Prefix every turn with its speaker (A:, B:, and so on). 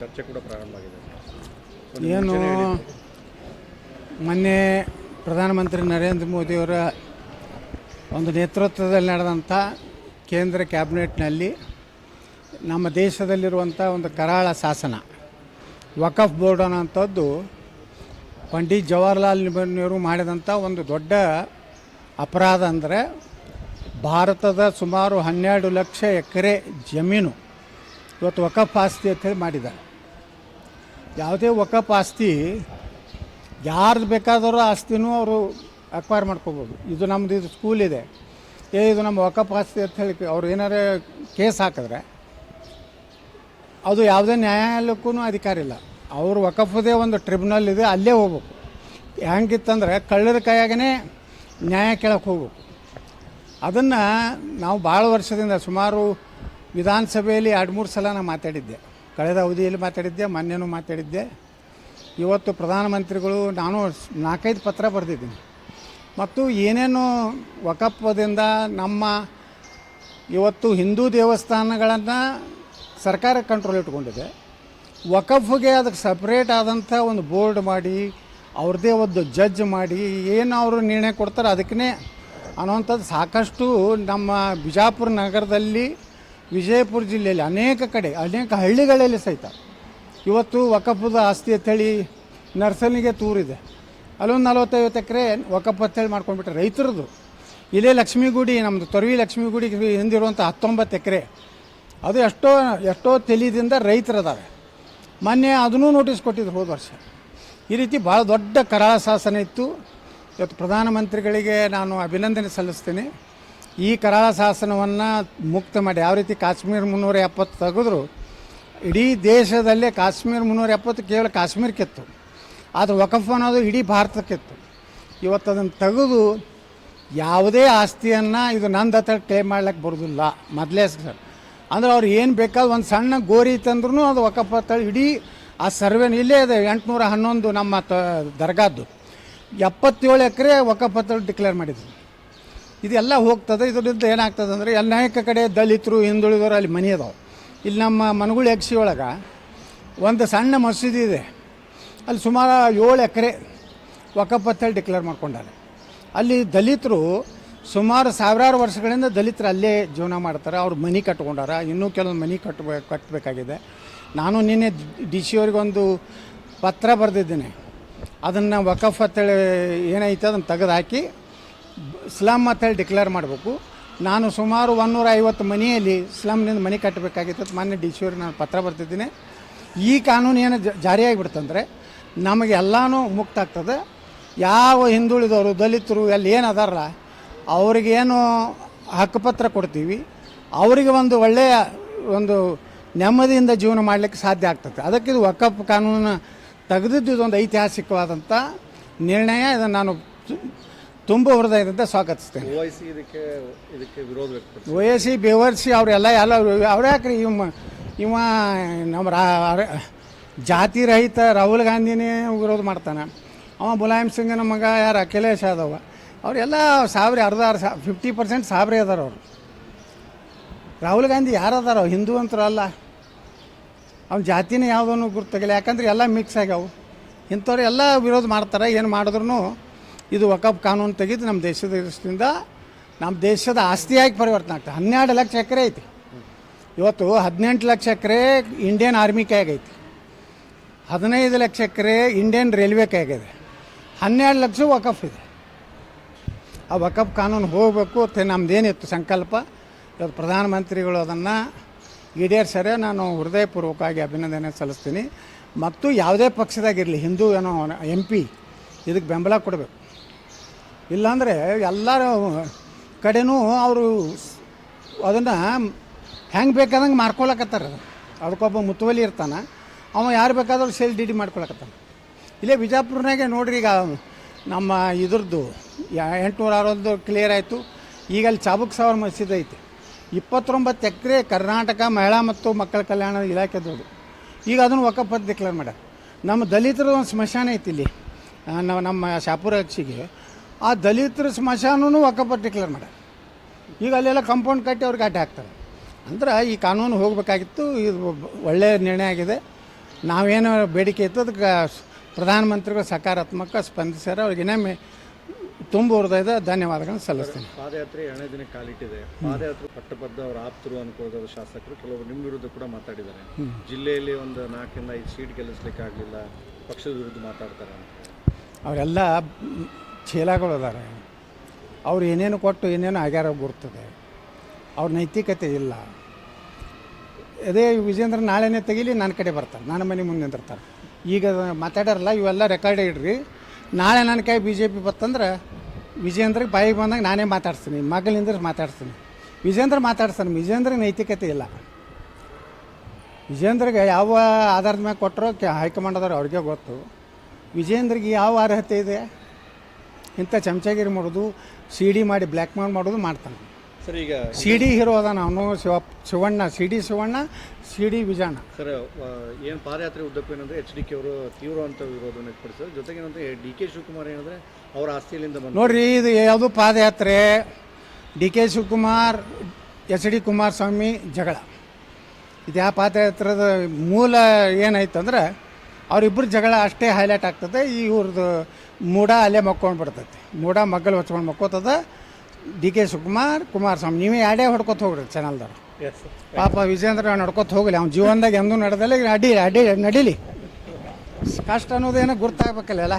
A: ಚರ್ಚೆ ಕೂಡ ಪ್ರಾರಂಭ ಆಗಿದೆ.
B: ಏನು ಮೊನ್ನೆ ಪ್ರಧಾನಮಂತ್ರಿ ನರೇಂದ್ರ ಮೋದಿಯವರ ಒಂದು ನೇತೃತ್ವದಲ್ಲಿ ನಡೆದಂಥ ಕೇಂದ್ರ ಕ್ಯಾಬಿನೆಟ್ನಲ್ಲಿ ನಮ್ಮ ದೇಶದಲ್ಲಿರುವಂಥ ಒಂದು ಕರಾಳ ಶಾಸನ ವಕಫ್ ಬೋರ್ಡ್ ಅನ್ನೋಂಥದ್ದು ಪಂಡಿತ್ ಜವಾಹರ್ಲಾಲ್ ನೆಹರು ಮಾಡಿದಂಥ ಒಂದು ದೊಡ್ಡ ಅಪರಾಧ ಅಂದರೆ ಭಾರತದ ಸುಮಾರು ಹನ್ನೆರಡು ಲಕ್ಷ ಎಕರೆ ಜಮೀನು ಇವತ್ತು ವಕಫ್ ಆಸ್ತಿ ಅಂತೇಳಿ ಮಾಡಿದ್ದಾರೆ. ಯಾವುದೇ ವಕಫ್ ಆಸ್ತಿ, ಯಾರ್ದು ಬೇಕಾದವರು ಆಸ್ತಿನೂ ಅವರು ಅಕ್ವೈರ್ ಮಾಡ್ಕೋಬೋದು. ಇದು ನಮ್ಮದು ಇದು ಸ್ಕೂಲ್ ಇದೆ. ಏ, ಇದು ನಮ್ಮ ವಕಪ್ ಆಸ್ತಿ ಅಂತ ಹೇಳಿ ಅವ್ರು ಏನಾರೇ ಕೇಸ್ ಹಾಕಿದ್ರೆ, ಅದು ಯಾವುದೇ ನ್ಯಾಯಾಲಯಕ್ಕೂ ಅಧಿಕಾರ ಇಲ್ಲ. ಅವರು ವಕಫದೇ ಒಂದು ಟ್ರಿಬ್ಯುನಲ್ ಇದೆ, ಅಲ್ಲೇ ಹೋಗ್ಬೇಕು. ಹೆಂಗಿತ್ತಂದ್ರೆ ಕಳ್ಳರ ಕೈಯಾಗೇ ನ್ಯಾಯ ಕೇಳಕ್ಕೆ ಹೋಗ್ಬೇಕು. ಅದನ್ನು ನಾವು ಭಾಳ ವರ್ಷದಿಂದ ಸುಮಾರು ವಿಧಾನಸಭೆಯಲ್ಲಿ ಎರಡು ಮೂರು ಸಲ ನಾನು ಮಾತಾಡಿದ್ದೆ. ಕಳೆದ ಅವಧಿಯಲ್ಲಿ ಮಾತಾಡಿದ್ದೆ, ಮೊನ್ನೆನೂ ಮಾತಾಡಿದ್ದೆ. ಇವತ್ತು ಪ್ರಧಾನಮಂತ್ರಿಗಳು, ನಾನು ನಾಲ್ಕೈದು ಪತ್ರ ಬರೆದಿದ್ದೀನಿ. ಮತ್ತು ಏನೇನು ವಕಪ್ಪದಿಂದ ನಮ್ಮ ಇವತ್ತು ಹಿಂದೂ ದೇವಸ್ಥಾನಗಳನ್ನು ಸರ್ಕಾರ ಕಂಟ್ರೋಲ್ ಇಟ್ಕೊಂಡಿದೆ. ವಕಫ್ಗೆ ಅದಕ್ಕೆ ಸಪ್ರೇಟ್ ಆದಂಥ ಒಂದು ಬೋರ್ಡ್ ಮಾಡಿ, ಅವ್ರದ್ದೇ ಒಂದು ಜಡ್ಜ್ ಮಾಡಿ, ಏನು ಅವರು ನಿರ್ಣಯ ಕೊಡ್ತಾರೆ ಅದಕ್ಕೇ ಅನ್ನೋವಂಥದ್ದು ಸಾಕಷ್ಟು ನಮ್ಮ ಬಿಜಾಪುರ ನಗರದಲ್ಲಿ ವಿಜಯಪುರ ಜಿಲ್ಲೆಯಲ್ಲಿ ಅನೇಕ ಕಡೆ, ಅನೇಕ ಹಳ್ಳಿಗಳಲ್ಲಿ ಸಹಿತ ಇವತ್ತು ವಕಫದ ಆಸ್ತಿ ಅಂತೇಳಿ ನರ್ಸಲಿಗೆ ತೂರಿದೆ. ಅಲ್ಲೊಂದು ನಲವತ್ತೈವತ್ತು ಎಕರೆ ವಕಫ್ ಅಂತೇಳಿ ಮಾಡ್ಕೊಂಡ್ಬಿಟ್ರೆ ರೈತರದು. ಇಲ್ಲೇ ಲಕ್ಷ್ಮೀಗುಡಿ ನಮ್ಮದು ತೊರವಿ ಲಕ್ಷ್ಮೀಗುಡಿ ಹಿಂದಿರುವಂಥ ಹತ್ತೊಂಬತ್ತು ಎಕರೆ. ಅದು ಎಷ್ಟೋ ಎಷ್ಟೋ ತೆಲಿದಿಂದ ರೈತರದಾವೆ. ಮೊನ್ನೆ ಅದನ್ನೂ ನೋಟಿಸ್ ಕೊಟ್ಟಿದ್ರು ಹೋದ ವರ್ಷ. ಈ ರೀತಿ ಭಾಳ ದೊಡ್ಡ ಕರಾಳ ಶಾಸನ ಇತ್ತು. ಇವತ್ತು ಪ್ರಧಾನಮಂತ್ರಿಗಳಿಗೆ ನಾನು ಅಭಿನಂದನೆ ಸಲ್ಲಿಸ್ತೀನಿ. ಈ ಕರಾಳ ಶಾಸನವನ್ನು ಮುಕ್ತ ಮಾಡಿ, ಯಾವ ರೀತಿ ಕಾಶ್ಮೀರ ಮುನ್ನೂರ ಎಪ್ಪತ್ತು ತೆಗೆದ್ರು, ಇಡೀ ದೇಶದಲ್ಲೇ ಕಾಶ್ಮೀರ ಮುನ್ನೂರ ಎಪ್ಪತ್ತು ಕೇವಲ ಕಾಶ್ಮೀರಕ್ಕಿತ್ತು. ಆದರೆ ವಕಫ್ ಅನ್ನೋದು ಇಡೀ ಭಾರತಕ್ಕಿತ್ತು. ಇವತ್ತು ಅದನ್ನು ತೆಗೆದು ಯಾವುದೇ ಆಸ್ತಿಯನ್ನು ಇದು ನಂದು ಹತ್ರ ಕ್ಲೇಮ್ ಮಾಡ್ಲಿಕ್ಕೆ ಬರೋದಿಲ್ಲ. ಮೊದಲೇ ಸರ್. ಅಂದ್ರೆ ಅವ್ರು ಏನು ಬೇಕಾದ ಒಂದು ಸಣ್ಣ ಗೋರಿ ತಂದ್ರೂ ಅದು ವಕಫ್ ಇಡೀ ಆ ಸರ್ವೇನ ಇಲ್ಲೇ ಇದೆ, ಎಂಟುನೂರ ಹನ್ನೊಂದು ನಮ್ಮ ತ ದರ್ಗಾದ್ದು. ಎಪ್ಪತ್ತೇಳು ಎಕರೆ ವಕಫ್ ಡಿಕ್ಲೇರ್ ಮಾಡಿದ್ರು. ಇದೆಲ್ಲ ಹೋಗ್ತದೆ. ಇದರಿಂದ ಏನಾಗ್ತದೆ ಅಂದರೆ ಅನೇಕ ಕಡೆ ದಲಿತರು, ಹಿಂದುಳಿದವರು ಅಲ್ಲಿ ಮನೆ ಅದಾವೆ. ಇಲ್ಲಿ ನಮ್ಮ ಮನಗುಳ ಯಕ್ಷಿ ಒಳಗೆ ಒಂದು ಸಣ್ಣ ಮಸೀದಿ ಇದೆ. ಅಲ್ಲಿ ಸುಮಾರು ಏಳು ಎಕರೆ ಅಂತೇಳಿ ಡಿಕ್ಲೇರ್ ಮಾಡ್ಕೊಂಡಾರೆ. ಅಲ್ಲಿ ದಲಿತರು ಸುಮಾರು ಸಾವಿರಾರು ವರ್ಷಗಳಿಂದ ದಲಿತರು ಅಲ್ಲೇ ಜೀವನ ಮಾಡ್ತಾರೆ. ಅವ್ರು ಮನೆ ಕಟ್ಕೊಂಡಾರ. ಇನ್ನೂ ಕೆಲವೊಂದು ಮನೆ ಕಟ್ಟಬೇಕು ಕಟ್ಟಬೇಕಾಗಿದೆ ನಾನು ನಿನ್ನೆ ಡಿ ಸಿ ಅವ್ರಿಗೊಂದು ಪತ್ರ ಬರೆದಿದ್ದೀನಿ. ಅದನ್ನು ವಕಫ್ ಅಂತೇಳಿ ಏನೈತೆ ಅದನ್ನು ತೆಗೆದು ಹಾಕಿ ಸ್ಲಮ್ ಅಂತೇಳಿ ಡಿಕ್ಲೇರ್ ಮಾಡಬೇಕು. ನಾನು ಸುಮಾರು ಒನ್ನೂರ ಐವತ್ತು ಮನೆಯಲ್ಲಿ ಸ್ಲಮ್ನಿಂದ ಮನೆ ಕಟ್ಟಬೇಕಾಗಿತ್ತು. ಮಾನ್ಯ ಡಿ ಸಿ ನಾನು ಪತ್ರ ಬರ್ತಿದ್ದೀನಿ. ಈ ಕಾನೂನು ಏನು ಜಾರಿಯಾಗಿ ಜಾರಿಯಾಗಿಬಿಡ್ತಂದ್ರೆ ನಮಗೆ ಎಲ್ಲನೂ ಮುಕ್ತ ಆಗ್ತದೆ. ಯಾವ ಹಿಂದುಳಿದವರು, ದಲಿತರು ಎಲ್ಲ ಏನು ಅದಾರಲ್ಲ ಅವ್ರಿಗೇನು ಹಕ್ಕುಪತ್ರ ಕೊಡ್ತೀವಿ. ಅವರಿಗೆ ಒಂದು ಒಳ್ಳೆಯ ಒಂದು ನೆಮ್ಮದಿಯಿಂದ ಜೀವನ ಮಾಡಲಿಕ್ಕೆ ಸಾಧ್ಯ ಆಗ್ತದೆ. ಅದಕ್ಕೆ ಇದು ವಕಫ್ ಕಾನೂನನ್ನು ತೆಗೆದಿದ್ದು ಇದೊಂದು ಐತಿಹಾಸಿಕವಾದಂಥ ನಿರ್ಣಯ. ಇದನ್ನು ನಾನು ತುಂಬ ಹೃದಯದಿಂದ ಸ್ವಾಗತಿಸ್ತೇನೆ
A: ಐ ಇದಕ್ಕೆ ಇದಕ್ಕೆ ವಿರೋಧ ವ್ಯಕ್ತಪಡಿಸಿ
B: ವಯಸ್ಸಿ ಬೇವರ್ಸಿ ಅವರೆಲ್ಲ ಎಲ್ಲ ಅವ್ರು ಯಾಕ್ರಿ ಇವ ಇವ ನಮ್ಮ ರಾ ಜಾತಿ ರಹಿತ ರಾಹುಲ್ ಗಾಂಧಿನೇ ವಿರೋಧ ಮಾಡ್ತಾನೆ. ಅವ ಮುಲಾಯಂ ಸಿಂಗ್ನ ಮಗ ಯಾರು ಅಖಿಲೇಶ್ ಯಾದವ್. ಅವರೆಲ್ಲ ಸಾವಿರ ಅರ್ಧ ಅರ್ಧ ಫಿಫ್ಟಿ ಪರ್ಸೆಂಟ್ ಸಾವಿರ ಅದಾರ ಅವರು. ರಾಹುಲ್ ಗಾಂಧಿ ಯಾರು ಅದಾರ ಹಿಂದೂ ಅಂತರ ಅಲ್ಲ. ಅವ್ನ ಜಾತಿನೇ ಯಾವುದನ್ನು ಗುರ್ತಾಗಿಲ್ಲ ಯಾಕಂದ್ರೆ ಎಲ್ಲ ಮಿಕ್ಸ್ ಆಗ್ಯಾವು. ಇಂಥವ್ರು ಎಲ್ಲ ವಿರೋಧ ಮಾಡ್ತಾರೆ ಏನು ಮಾಡಿದ್ರು ಇದು ವಕಫ್ ಕಾನೂನು ತೆಗೆದು ನಮ್ಮ ದೇಶದ ದೃಷ್ಟಿಯಿಂದ ನಮ್ಮ ದೇಶದ ಆಸ್ತಿಯಾಗಿ ಪರಿವರ್ತನೆ ಆಗ್ತದೆ. ಹನ್ನೆರಡು ಲಕ್ಷ ಎಕರೆ ಐತಿ. ಇವತ್ತು ಹದಿನೆಂಟು ಲಕ್ಷ ಎಕರೆ ಇಂಡಿಯನ್ ಆರ್ಮಿ ಕೈಯಾಗೈತಿ ಹದಿನೈದು ಲಕ್ಷ ಎಕರೆ ಇಂಡಿಯನ್ ರೈಲ್ವೆ ಕೈಯಾಗಿದೆ ಹನ್ನೆರಡು ಲಕ್ಷ ವಕಫ್ ಇದೆ. ಆ ವಕಫ್ ಕಾನೂನು ಹೋಗಬೇಕು ಅಂತ ನಮ್ಮದೇನಿತ್ತು ಸಂಕಲ್ಪ. ಇವತ್ತು ಪ್ರಧಾನಮಂತ್ರಿಗಳು ಅದನ್ನು ಈಡೇರ್ಸರೆ. ನಾನು ಹೃದಯಪೂರ್ವಕವಾಗಿ ಅಭಿನಂದನೆ ಸಲ್ಲಿಸ್ತೀನಿ. ಮತ್ತು ಯಾವುದೇ ಪಕ್ಷದಾಗಿರಲಿ, ಹಿಂದೂ ಏನೋ ಎಂ ಪಿ ಇದಕ್ಕೆ ಬೆಂಬಲ ಕೊಡಬೇಕು. ಇಲ್ಲಾಂದರೆ ಎಲ್ಲರ ಕಡೆನೂ ಅವರು ಅದನ್ನು ಹೆಂಗೆ ಬೇಕಾದಂಗೆ ಮಾರ್ಕೊಳಕತ್ತಾರ ಅದಕ್ಕೊಬ್ಬ ಮುತುವಲಿ ಇರ್ತಾನೆ. ಅವ ಯಾರು ಬೇಕಾದ್ರೂ ಸೇಲ್ ಡಿ ಡಿ ಮಾಡ್ಕೊಳಕತ್ತಾನ. ಇಲ್ಲೇ ಬಿಜಾಪುರನಾಗೆ ನೋಡ್ರಿ ಈಗ ನಮ್ಮ ಇದ್ರದ್ದು ಎಂಟುನೂರ ಅರವತ್ತು ಕ್ಲಿಯರ್ ಆಯಿತು. ಈಗ ಅಲ್ಲಿ ಚಾಬುಕ್ ಸಾವಿರ ಮಸೀದಿ ಐತಿ. ಇಪ್ಪತ್ತೊಂಬತ್ತು ಎಕರೆ ಕರ್ನಾಟಕ ಮಹಿಳಾ ಮತ್ತು ಮಕ್ಕಳ ಕಲ್ಯಾಣ ಇಲಾಖೆದವ್ರು. ಈಗ ಅದನ್ನು ವಕಫತ್ ಡಿಕ್ಲೇರ್ ಮಾಡ್ಯಾರ. ನಮ್ಮ ದಲಿತರ ಒಂದು ಸ್ಮಶಾನ ಐತಿ ಇಲ್ಲಿ. ನಮ್ಮ ಶಾಪುರ ಅಕ್ಷಿಗೆ ಆ ದಲಿತರ ಸ್ಮಶಾನೂ ಒಕ್ಕಪ್ಪ ಡಿಕ್ಲೇರ್ ಮಾಡ್ಯಾರ ಈಗ ಅಲ್ಲೆಲ್ಲ ಕಂಪೌಂಡ್ ಕಟ್ಟಿ ಅವ್ರಿಗೆ ಅಡ್ಡ ಹಾಕ್ತಾರೆ. ಅಂದ್ರೆ ಈ ಕಾನೂನು ಹೋಗಬೇಕಾಗಿತ್ತು ಇದು ಒಳ್ಳೆಯ ನಿರ್ಣಯ ಆಗಿದೆ. ನಾವೇನು ಬೇಡಿಕೆ ಇತ್ತು ಅದಕ್ಕೆ ಪ್ರಧಾನಮಂತ್ರಿಗಳು ಸಕಾರಾತ್ಮಕ ಸ್ಪಂದಿಸ್ಯಾರ. ಅವ್ರಿಗೆ ಇನ್ನೊಮ್ಮೆ ತುಂಬ ಹೃದಯದ ಧನ್ಯವಾದಗಳನ್ನು ಸಲ್ಲಿಸ್ತೀನಿ.
A: ಪಾದಯಾತ್ರೆ ಎರಡನೇ ದಿನ ಕಾಲಿಟ್ಟಿದೆ. ಪಾದಯಾತ್ರೆ ಪಟ್ಟಬದ್ಧ ಅವರು ಆಪ್ತರು ಅನ್ಕೊಳ್ಳೋದಾದ ಶಾಸಕರು ಕೆಲವರು ನಿಮ್ಮ ವಿರುದ್ಧ ಕೂಡ ಮಾತಾಡಿದ್ದಾರೆ. ಜಿಲ್ಲೆಯಲ್ಲಿ ಒಂದು ನಾಲ್ಕರಿಂದ ಐದು ಸೀಟ್ ಗೆಲ್ಲಿಸ್ಲಿಕ್ಕೆ ಆಗಲಿಲ್ಲ ಪಕ್ಷದ ವಿರುದ್ಧ ಮಾತಾಡ್ತಾರೆ
B: ಅವರೆಲ್ಲ ಮ್, ಚೀಲಗಳು ಅದಾರೆ ಅವ್ರು ಏನೇನು ಕೊಟ್ಟು ಏನೇನು ಆಗ್ಯಾರ ಗುರ್ತದೆ. ಅವ್ರ ನೈತಿಕತೆ ಇಲ್ಲ. ಅದೇ ವಿಜೇಂದ್ರ ನಾಳೆನೇ ತೆಗೀಲಿ ನನ್ನ ಕಡೆ ಬರ್ತಾರೆ. ನನ್ನ ಮನೆ ಮುಂದೆ ನಿಂತಿರ್ತಾರೆ. ಈಗ ಮಾತಾಡಾರಲ್ಲ ಇವೆಲ್ಲ ರೆಕಾರ್ಡ್ ಇಡ್ರಿ. ನಾಳೆ ನನ್ನ ಕೈ ಬಿ ಜೆ ಪಿ ಬತ್ತಂದ್ರೆ ವಿಜೇಂದ್ರಿಗೆ ಬಾಯಿಗೆ ಬಂದಾಗ ನಾನೇ ಮಾತಾಡ್ತೀನಿ ಮಗಳಿಂದ ಮಾತಾಡ್ತೀನಿ ವಿಜೇಂದ್ರ ಮಾತಾಡ್ತಾನೆ ವಿಜೇಂದ್ರಿಗೆ ನೈತಿಕತೆ ಇಲ್ಲ. ವಿಜೇಂದ್ರಿಗೆ ಯಾವ ಆಧಾರದ ಮೇಲೆ ಕೊಟ್ಟರೋ ಹೈಕಮಾಂಡ್ ಹೈಕಮಾಂಡದವ್ರು ಅವ್ರಿಗೆ ಗೊತ್ತು. ವಿಜೇಂದ್ರಿಗೆ ಯಾವ ಅರ್ಹತೆ ಇದೆ? ಇಂಥ ಚಮಚಾಗಿರಿ ಮಾಡೋದು ಸಿ ಡಿ ಮಾಡಿ ಬ್ಲ್ಯಾಕ್ ಮೇಲ್ ಮಾಡೋದು ಮಾಡ್ತಾನೆ.
A: ಸರ್ ಈಗ
B: ಸಿ ಡಿ ಹೀರೋ ಅದ ಅವನು Shiva Shivanna C D Shivanna C D Vijayanna
A: sir ಏನು ಪಾದಯಾತ್ರೆ ಉದ್ದಕ್ಕೂ ಏನಂದ್ರೆ ಎಚ್ ಡಿ ಕೆ ಅವರು ತೀವ್ರವಂತ ವಿರೋಧವನ್ನು ವ್ಯಕ್ತಪಡಿಸಿದ್ರು ಜೊತೆಗೆ ಏನಂದ್ರೆ ಡಿ ಕೆ ಶಿವಕುಮಾರ್ ಏನಂದ್ರೆ ಅವರ ಆಸ್ತಿಯಲ್ಲಿಂದ ಬಂದು
B: ನೋಡ್ರಿ ಇದು ಯಾವುದು ಪಾದಯಾತ್ರೆ. D K Shivakumar H D Kumaraswamy ಜಗಳ. ಇದು ಯಾವ ಪಾದಯಾತ್ರದ ಮೂಲ ಏನಾಯ್ತಂದ್ರೆ ಅವರಿಬ್ಬರು ಜಗಳ ಅಷ್ಟೇ ಹೈಲೈಟ್ ಆಗ್ತದೆ. ಇವ್ರದ್ದು ಮೂಡ ಅಲ್ಲೇ ಮಕ್ಕೊಂಡು ಬಿಡ್ತೈತಿ. ಮೂಡ ಮಗ್ಗಲು ಹೊಚ್ಕೊಂಡು ಮಕ್ಕೋತದ. ಡಿ ಕೆ ಶಿವಕುಮಾರ್ ಕುಮಾರಸ್ವಾಮಿ ನೀವೇ ಎರಡೇ ಹೊಡ್ಕೊತ ಹೋಗ್ರಿ ಚಾನಲ್ದವ್ರು ಪಾಪ ವಿಜೇಂದ್ರ ನಡ್ಕೊತ ಹೋಗಲಿ. ಅವ್ನ ಜೀವನದಾಗ ಎಂದೂ ನಡೆದಲ್ಲ ಅಡಿ ಅಡಿ ನಡೀಲಿ. ಕಷ್ಟ ಅನ್ನೋದೇನೋ ಗುರ್ತಾಗ್ಬೇಕಲ್ಲ